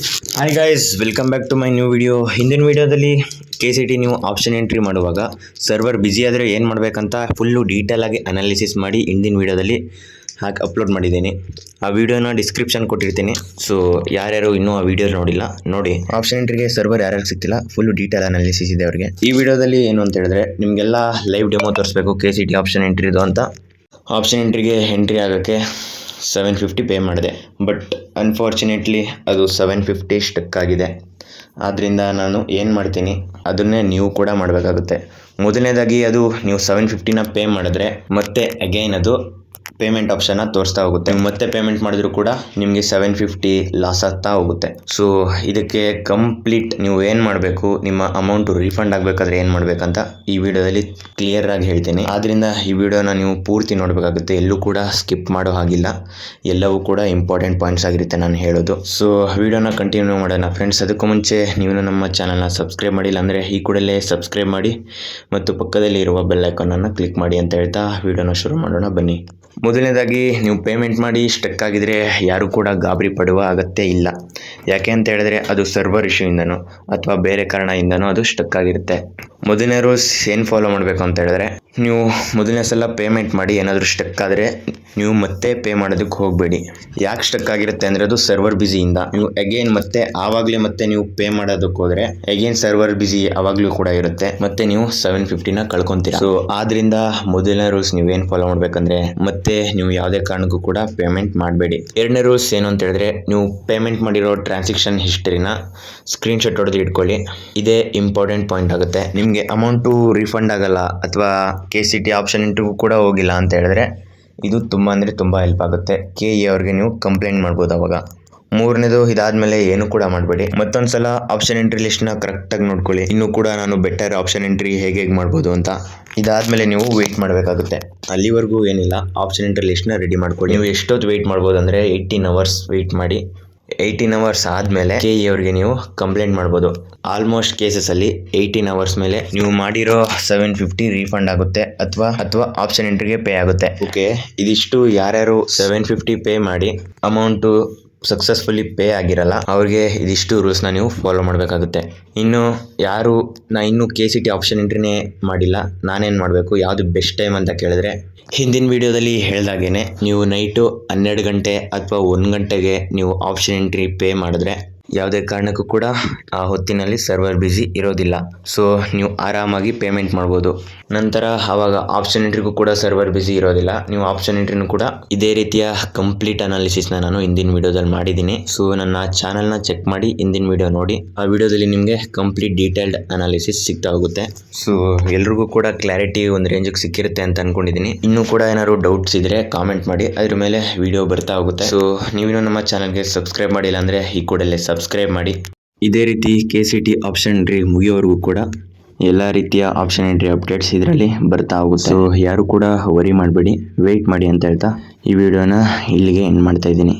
Hi guys welcome back to my new video ಹಿಂದಿನ ವಿಡಿಯೋದಲ್ಲಿ K C T ನೀವು option entry ಮಾಡುವಾಗ server busy ಆದರೆ ಏನು ಮಾಡಬೇಕಂತ ಫುಲ್ಲು ಡೀಟೇಲಾಗಿ ಅನಾಲಿಸಿಸ್ ಮಾಡಿ ಹಿಂದಿನ ವಿಡಿಯೋದಲ್ಲಿ ಹಾಕಿ ಅಪ್ಲೋಡ್ ಮಾಡಿದ್ದೀನಿ. ಆ ವಿಡಿಯೋನ ಡಿಸ್ಕ್ರಿಪ್ಷನ್ ಕೊಟ್ಟಿರ್ತೀನಿ. ಸೊ ಯಾರ್ಯಾರು ಇನ್ನೂ ಆ ವಿಡಿಯೋ ನೋಡಿಲ್ಲ, ನೋಡಿ. ಆಪ್ಷನ್ ಎಂಟ್ರಿಗೆ ಸರ್ವರ್ ಯಾರ್ಯಾರು ಸಿಗ್ತಿಲ್ಲ ಫುಲ್ಲು ಡೀಟೇಲ್ ಅನಾಲಿಸಿಸ್ ಇದೆ ಅವರಿಗೆ. ಈ ವಿಡಿಯೋದಲ್ಲಿ ಏನು ಅಂತ ಹೇಳಿದ್ರೆ ನಿಮಗೆಲ್ಲ ಲೈವ್ ಡೆಮೋ ತೋರಿಸ್ಬೇಕು ಕೆ ಸಿ ಟಿ ಆಪ್ಷನ್ ಎಂಟ್ರಿದು ಅಂತ. ಆಪ್ಷನ್ ಎಂಟ್ರಿಗೆ ಎಂಟ್ರಿ ಆಗೋಕ್ಕೆ ಸೆವೆನ್ ಫಿಫ್ಟಿ ಪೇ ಮಾಡಿದೆ. ಬಟ್ ಅನ್ಫಾರ್ಚುನೇಟ್ಲಿ ಅದು ಸೆವೆನ್ ಫಿಫ್ಟಿ ಸ್ಟಕ್ ಆಗಿದೆ. ಆದ್ದರಿಂದ ನಾನು ಏನು ಮಾಡ್ತೀನಿ, ಅದನ್ನೇ ನೀವು ಕೂಡ ಮಾಡಬೇಕಾಗುತ್ತೆ. ಮೊದಲನೇದಾಗಿ ಅದು ನೀವು ಸೆವೆನ್ ಫಿಫ್ಟಿನ ಪೇ ಮಾಡಿದ್ರೆ ಮತ್ತೆ ಅಗೈನ್ ಅದು ಪೇಮೆಂಟ್ ಆಪ್ಷನ್ನ ತೋರಿಸ್ತಾ ಹೋಗುತ್ತೆ. ಮತ್ತೆ ಪೇಮೆಂಟ್ ಮಾಡಿದ್ರು ಕೂಡ ನಿಮಗೆ ಸೆವೆನ್ ಫಿಫ್ಟಿ ಲಾಸ್ ಆಗ್ತಾ ಹೋಗುತ್ತೆ. ಸೊ ಇದಕ್ಕೆ ಕಂಪ್ಲೀಟ್ ನೀವು ಏನು ಮಾಡಬೇಕು, ನಿಮ್ಮ ಅಮೌಂಟು ರೀಫಂಡ್ ಆಗಬೇಕಾದ್ರೆ ಏನು ಮಾಡಬೇಕಂತ ಈ ವಿಡಿಯೋದಲ್ಲಿ ಕ್ಲಿಯರ್ ಆಗಿ ಹೇಳ್ತೀನಿ. ಆದ್ದರಿಂದ ಈ ವಿಡಿಯೋನ ನೀವು ಪೂರ್ತಿ ನೋಡಬೇಕಾಗುತ್ತೆ. ಎಲ್ಲೂ ಕೂಡ ಸ್ಕಿಪ್ ಮಾಡೋ ಹಾಗಿಲ್ಲ. ಎಲ್ಲವೂ ಕೂಡ ಇಂಪಾರ್ಟೆಂಟ್ ಪಾಯಿಂಟ್ಸ್ ಆಗಿರುತ್ತೆ ನಾನು ಹೇಳೋದು. ಸೊ ವಿಡಿಯೋನ ಕಂಟಿನ್ಯೂ ಮಾಡೋಣ. ಫ್ರೆಂಡ್ಸ್ ಅದಕ್ಕೂ ಮುಂಚೆ ನೀವು ನಮ್ಮ ಚಾನಲ್ನ ಸಬ್ಸ್ಕ್ರೈಬ್ ಮಾಡಿಲ್ಲ ಅಂದರೆ ಈ ಕೂಡಲೇ ಸಬ್ಸ್ಕ್ರೈಬ್ ಮಾಡಿ ಮತ್ತು ಪಕ್ಕದಲ್ಲಿ ಇರುವ ಬೆಲ್ ಐಕಾನನ್ನು ಕ್ಲಿಕ್ ಮಾಡಿ ಅಂತ ಹೇಳ್ತಾ ವಿಡಿಯೋನ ಶುರು ಮಾಡೋಣ. ಬನ್ನಿ. ಮೊದಲನೇದಾಗಿ ನೀವು ಪೇಮೆಂಟ್ ಮಾಡಿ ಸ್ಟಕ್ ಆಗಿದರೆ ಯಾರು ಕೂಡ ಗಾಬರಿ ಪಡುವ ಅಗತ್ಯ ಇಲ್ಲ. ಯಾಕೆ ಅಂತ ಹೇಳಿದ್ರೆ ಅದು ಸರ್ವರ್ ಇಶ್ಯೂಯಿಂದನೋ ಅಥವಾ ಬೇರೆ ಕಾರಣದಿಂದನೋ ಅದು ಸ್ಟಕ್ ಆಗಿರುತ್ತೆ. ಮೊದಲನೇ ರೂಲ್ಸ್ ಏನು ಫಾಲೋ ಮಾಡಬೇಕು ಅಂತ ಹೇಳಿದ್ರೆ, ನೀವು ಮೊದಲನೇ ಸಲ ಪೇಮೆಂಟ್ ಮಾಡಿ ಏನಾದರೂ ಸ್ಟಕ್ ಆದರೆ, ನೀವು ಮತ್ತೆ ಪೇ ಮಾಡೋದಕ್ಕೆ ಹೋಗಬೇಡಿ. ಯಾಕೆ ಸ್ಟಕ್ ಆಗಿರುತ್ತೆ ಅಂದರೆ ಅದು ಸರ್ವರ್ ಬ್ಯುಸಿಯಿಂದ ನೀವು ಅಗೇನ್ ಮತ್ತೆ ಆವಾಗಲೇ ಮತ್ತೆ ನೀವು ಪೇ ಮಾಡೋದಕ್ಕೆ ಹೋದರೆ ಅಗೇನ್ ಸರ್ವರ್ ಬ್ಯುಸಿ ಆವಾಗಲೂ ಕೂಡ ಇರುತ್ತೆ. ಮತ್ತೆ ನೀವು ಸೆವೆನ್ ಫಿಫ್ಟಿನ ಕಳ್ಕೊತೀರಾ. ಸೊ ಆದ್ರಿಂದ ಮೊದಲನೇ ರೂಲ್ಸ್ ನೀವೇನು ಫಾಲೋ ಮಾಡಬೇಕಂದ್ರೆ, ಮತ್ತೆ ನೀವು ಯಾವುದೇ ಕಾರಣಕ್ಕೂ ಕೂಡ ಪೇಮೆಂಟ್ ಮಾಡಬೇಡಿ. ಎರಡನೇ ರೂಲ್ಸ್ ಏನು ಅಂತ ಹೇಳಿದ್ರೆ, ನೀವು ಪೇಮೆಂಟ್ ಮಾಡಿರೋ ಟ್ರಾನ್ಸಾಕ್ಷನ್ ಹಿಸ್ಟ್ರಿನ ಸ್ಕ್ರೀನ್ಶಾಟ್ ಹೊಡೆದು ಇಟ್ಕೊಳ್ಳಿ. ಇದೇ ಇಂಪಾರ್ಟೆಂಟ್ ಪಾಯಿಂಟ್ ಆಗುತ್ತೆ. ನಿಮಗೆ ಅಮೌಂಟು ರೀಫಂಡ್ ಆಗಲ್ಲ ಅಥವಾ ಕೆ ಸಿ ಟಿ ಆಪ್ಷನ್ ಇಂಟ್ರಿಗೂ ಕೂಡ ಹೋಗಿಲ್ಲ ಅಂತ ಹೇಳಿದ್ರೆ ಇದು ತುಂಬ ಅಂದರೆ ತುಂಬ ಹೆಲ್ಪ್ ಆಗುತ್ತೆ. ಕೆ ಇ ಅವ್ರಿಗೆ ನೀವು ಕಂಪ್ಲೇಂಟ್ ಮಾಡ್ಬೋದು ಅವಾಗ. ಮೂರನೇದು ಇದಾದ್ಮೇಲೆ ಏನು ಕೂಡ ಮಾಡಬೇಡಿ. ಮತ್ತೊಂದು ಸಲ ಆಪ್ಷನ್ ಎಂಟ್ರಿ ಲಿಸ್ಟ್ನ ಕರೆಕ್ಟಾಗಿ ನೋಡ್ಕೊಳ್ಳಿ. ಇನ್ನೂ ಕೂಡ ನಾನು ಬೆಟರ್ ಆಪ್ಷನ್ ಎಂಟ್ರಿ ಹೇಗೆ ಹೇಗೆ ಮಾಡ್ಬೋದು ಅಂತ. ಇದಾದ್ಮೇಲೆ ನೀವು ವೆಯ್ಟ್ ಮಾಡಬೇಕಾಗುತ್ತೆ. ಅಲ್ಲಿವರೆಗೂ ಏನಿಲ್ಲ. ಆಪ್ಷನ್ ಎಂಟ್ರಿ ಲಿಸ್ಟ್ನ ರೆಡಿ ಮಾಡ್ಕೊಳ್ಳಿ. ನೀವು ಎಷ್ಟೊತ್ತು ವೆಯ್ಟ್ ಮಾಡ್ಬೋದು ಅಂದರೆ ಏಯ್ಟೀನ್ ಅವರ್ಸ್ ವೆಯ್ಟ್ ಮಾಡಿ. ಏಯ್ಟೀನ್ ಅವರ್ಸ್ ಆದಮೇಲೆ ಕೆ ಇ ಅವ್ರಿಗೆ ನೀವು ಕಂಪ್ಲೇಂಟ್ ಮಾಡ್ಬೋದು. ಆಲ್ಮೋಸ್ಟ್ ಕೇಸಸಲ್ಲಿ ಏಯ್ಟೀನ್ ಅವರ್ಸ್ ಮೇಲೆ ನೀವು ಮಾಡಿರೋ ಸೆವೆನ್ ಫಿಫ್ಟಿ ರೀಫಂಡ್ ಆಗುತ್ತೆ ಅಥವಾ ಅಥವಾ ಆಪ್ಷನ್ ಎಂಟ್ರಿಗೆ ಪೇ ಆಗುತ್ತೆ. ಓಕೆ ಇದಿಷ್ಟು ಯಾರ್ಯಾರು ಸೆವೆನ್ ಫಿಫ್ಟಿ ಪೇ ಮಾಡಿ ಅಮೌಂಟು ಸಕ್ಸಸ್ಫುಲಿ ಪೇ ಆಗಿರಲ್ಲ, ಅವ್ರಿಗೆ ಇದಿಷ್ಟು ರೂಲ್ಸ್ನ ನೀವು ಫಾಲೋ ಮಾಡಬೇಕಾಗುತ್ತೆ. ಇನ್ನು ಯಾರು, ನಾ ಇನ್ನೂ ಕೆ ಸಿ ಟಿ ಆಪ್ಷನ್ ಎಂಟ್ರಿನೇ ಮಾಡಿಲ್ಲ, ನಾನೇನು ಮಾಡಬೇಕು, ಯಾವುದು ಬೆಸ್ಟ್ ಟೈಮ್ ಅಂತ ಕೇಳಿದ್ರೆ, ಹಿಂದಿನ ವಿಡಿಯೋದಲ್ಲಿ ಹೇಳ್ದಾಗೇನೆ, ನೀವು ನೈಟು ಹನ್ನೆರಡು ಗಂಟೆ ಅಥವಾ ಒಂದು ಗಂಟೆಗೆ ನೀವು ಆಪ್ಷನ್ ಎಂಟ್ರಿ ಪೇ ಮಾಡಿದ್ರೆ ಯಾವುದೇ ಕಾರಣಕ್ಕೂ ಕೂಡ ಆ ಹೊತ್ತಿನಲ್ಲಿ ಸರ್ವರ್ ಬ್ಯುಸಿ ಇರೋದಿಲ್ಲ. ಸೊ ನೀವು ಆರಾಮಾಗಿ ಪೇಮೆಂಟ್ ಮಾಡ್ಬೋದು. ನಂತರ ಆವಾಗ ಆಪ್ಷನ್ ಎಂಟ್ರಿಗೂ ಕೂಡ ಸರ್ವರ್ ಬ್ಯುಸಿ ಇರೋದಿಲ್ಲ. ನೀವು ಆಪ್ಷನ್ ಎಂಟ್ರಿನೂ ಕೂಡ ಇದೇ ರೀತಿಯ ಕಂಪ್ಲೀಟ್ ಅನಾಲಿಸಿಸ್ನ ನಾನು ಹಿಂದಿನ ವೀಡಿಯೋದಲ್ಲಿ ಮಾಡಿದ್ದೀನಿ. ಸೊ ನನ್ನ ಚಾನಲ್ನ ಚೆಕ್ ಮಾಡಿ ಹಿಂದಿನ ವೀಡಿಯೋ ನೋಡಿ. ಆ ವಿಡಿಯೋದಲ್ಲಿ ನಿಮಗೆ ಕಂಪ್ಲೀಟ್ ಡೀಟೇಲ್ಡ್ ಅನಾಲಿಸಿಸ್ ಸಿಗ್ತಾ ಹೋಗುತ್ತೆ. ಸೊ ಎಲ್ರಿಗೂ ಕೂಡ ಕ್ಲಾರಿಟಿ ಒಂದು ರೇಂಜಿಗೆ ಸಿಕ್ಕಿರುತ್ತೆ ಅಂತ ಅನ್ಕೊಂಡಿದ್ದೀನಿ ಇನ್ನೂ ಕೂಡ ಏನಾದ್ರು ಡೌಟ್ಸ್ ಇದ್ರೆ ಕಾಮೆಂಟ್ ಮಾಡಿ. ಅದ್ರ ಮೇಲೆ ವಿಡಿಯೋ ಬರ್ತಾ ಹೋಗುತ್ತೆ. ಸೊ ನೀವಿನ್ನೂ ನಮ್ಮ ಚಾನಲ್ಗೆ ಸಬ್ಸ್ಕ್ರೈಬ್ ಮಾಡಿಲ್ಲ ಅಂದರೆ ಈ ಕೂಡಲೇ ಸಬ್ಸ್ಕ್ರೈಬ್ ಮಾಡಿ. ಇದೇ ರೀತಿ K C T option entry ಮುಗಿಯೋವರೆಗೂ ಕೂಡ ಎಲ್ಲ ರೀತಿಯ ಆಪ್ಷನ್ ಎಂಟ್ರಿ ಅಪ್ಡೇಟ್ಸ್ ಇದರಲ್ಲಿ ಬರ್ತಾ ಹೋಗುತ್ತೆ. ಸೊ ಯಾರು ಕೂಡ ವರಿ ಮಾಡಬೇಡಿ. ವೆಯ್ಟ್ ಮಾಡಿ ಅಂತ ಹೇಳ್ತಾ ಈ ವಿಡಿಯೋನ ಇಲ್ಲಿಗೆ ಎಂಡ್ ಮಾಡ್ತಾ ಇದ್ದೀನಿ.